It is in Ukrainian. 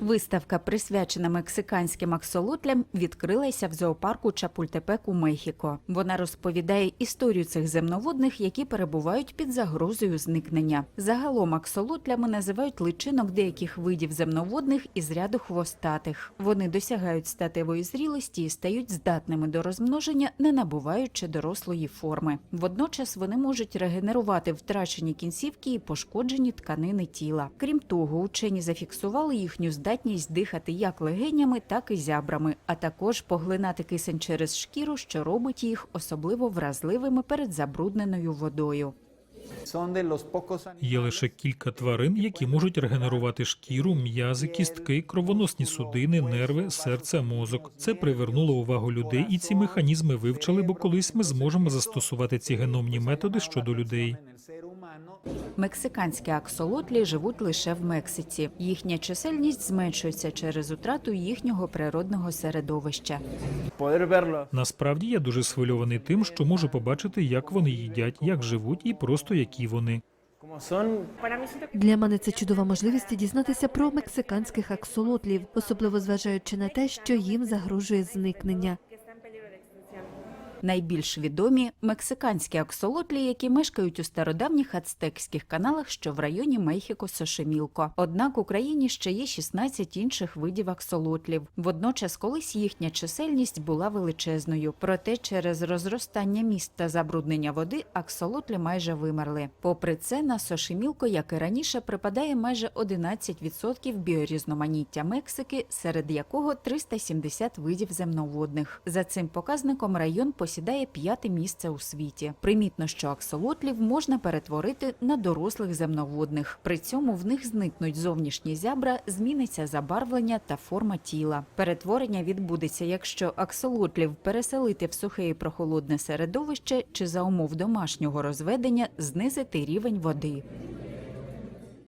Виставка, присвячена мексиканським аксолотлям, відкрилася в зоопарку Чапультепек у Мехіко. Вона розповідає історію цих земноводних, які перебувають під загрозою зникнення. Загалом аксолотлями називають личинок деяких видів земноводних із ряду хвостатих. Вони досягають статевої зрілості і стають здатними до розмноження, не набуваючи дорослої форми. Водночас вони можуть регенерувати втрачені кінцівки і пошкоджені тканини тіла. Крім того, учені зафіксували їхню здатність дихати як легенями, так і зябрами, а також поглинати кисень через шкіру, що робить їх особливо вразливими перед забрудненою водою. Є лише кілька тварин, які можуть регенерувати шкіру, м'язи, кістки, кровоносні судини, нерви, серце, мозок. Це привернуло увагу людей, і ці механізми вивчили, бо колись ми зможемо застосувати ці геномні методи щодо людей. Мексиканські аксолотлі живуть лише в Мексиці. Їхня чисельність зменшується через утрату їхнього природного середовища. Насправді я дуже схвильований тим, що можу побачити, як вони їдять, як живуть, і просто які вони. Для мене це чудова можливість дізнатися про мексиканських аксолотлів, особливо зважаючи на те, що їм загрожує зникнення. Найбільш відомі мексиканські аксолотлі, які мешкають у стародавніх ацтекських каналах, що в районі Мехіко-Сошемілко. Однак в Україні ще є 16 інших видів аксолотлів. Водночас колись їхня чисельність була величезною. Проте через розростання міст та забруднення води аксолотлі майже вимерли. Попри це, на Сошемілко, як і раніше, припадає майже 11% біорізноманіття Мексики, серед якого 370 видів земноводних. За цим показником район посідає п'яте місце у світі. Примітно, що аксолотлів можна перетворити на дорослих земноводних. При цьому в них зникнуть зовнішні зябра, зміниться забарвлення та форма тіла. Перетворення відбудеться, якщо аксолотлів переселити в сухе і прохолодне середовище чи за умов домашнього розведення знизити рівень води.